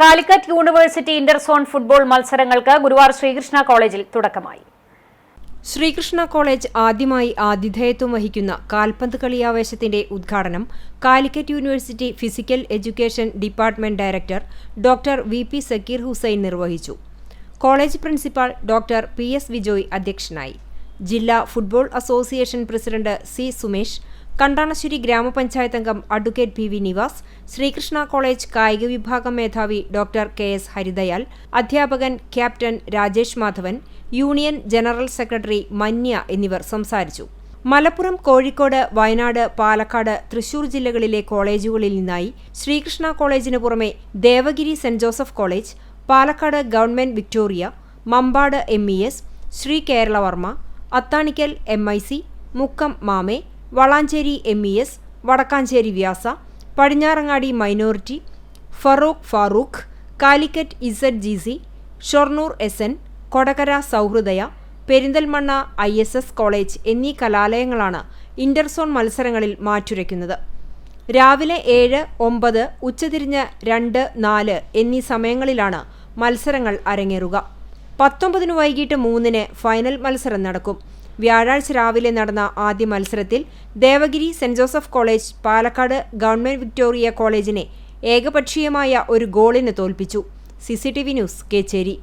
Calicut university interzone football മത്സരങ്ങൾക്ക് ഗുരുവാർ ശ്രീകൃഷ്ണ കോളേജിൽ തുടക്കമായി. ശ്രീകൃഷ്ണ കോളേജ് ആദ്യമായി ആതിഥേയത്വം വഹിക്കുന്ന കാൽപന്ത് കളിയാവേശത്തിന്റെ ഉദ്ഘാടനം Calicut university physical education department director doctor V P Zakir Hussain നിർവഹിച്ചു. College principal doctor P S Vijoy അധ്യക്ഷനായി. ജില്ലാ football association president C Sumesh Kandanassery ഗ്രാമപഞ്ചായത്ത് അംഗം advocate P V Nivas Sreekrishna college കായിക വിഭാഗം മേധാവി ഡോക്ടർ കെ എസ് ഹരിദയാൽ അധ്യാപകൻ captain Rajesh Madhavan union general secretary Manya എന്നിവർ സംസാരിച്ചു. മലപ്പുറം കോഴിക്കോട് വയനാട് പാലക്കാട് തൃശൂർ ജില്ലകളിലെ കോളേജുകളിൽ നിന്നായി ശ്രീകൃഷ്ണ കോളേജിന് പുറമെ Devagiri Saint Joseph college Palakkad government Victoria Mampad M E S Sree Keralavarma Athanikkal M I C Mukkam മാമേ Valanchery M E S Vadakkanchery Vyasa Padinjarangadi minority Farook Farook Calicut Z G C Shoranur S N Kodakara Sahrdaya Perinthalmanna I S S college എന്നീ കലാലയങ്ങളാണ് interzone മത്സരങ്ങളിൽ മാറ്റുരയ്ക്കുന്നത്. രാവിലെ ഏഴ് ഒമ്പത് ഉച്ചതിരിഞ്ഞ് രണ്ട് നാല് എന്നീ സമയങ്ങളിലാണ് മത്സരങ്ങൾ അരങ്ങേറുക. പത്തൊമ്പതിന് വൈകിട്ട് മൂന്നിന് ഫൈനൽ മത്സരം നടക്കും. വ്യാഴാഴ്ച രാവിലെ നടന്ന ആദ്യ മത്സരത്തിൽ Devagiri Saint Joseph college Palakkad government Victoria കോളേജിനെ ഏകപക്ഷീയമായ ഒരു ഗോളിന് തോൽപ്പിച്ചു. CCTV news Kechery.